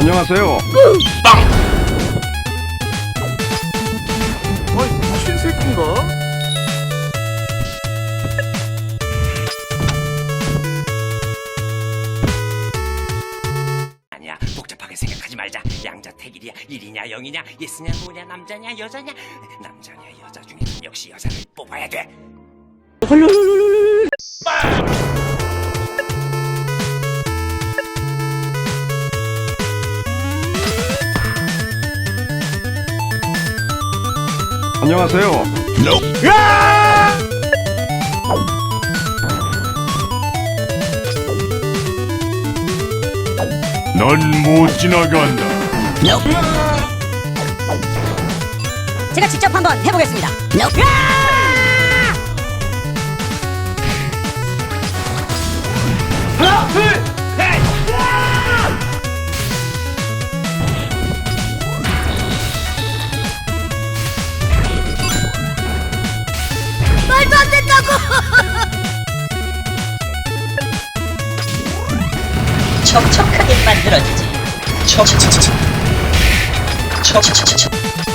안녕하세요. 어이 미친 새끼인가? 아니야 복잡하게 생각하지 말자 양자택일이야 일이냐 영이냐 예스냐 노냐 남자냐 여자냐 남자냐 여자 중에 역시 여자를 뽑아야 돼 안녕하세요. 넌못 지나간다. 제가 직접 한번 해보겠습니다. 말도 촉촉하게 만들어주지. 촉촉촉 촉. 촉촉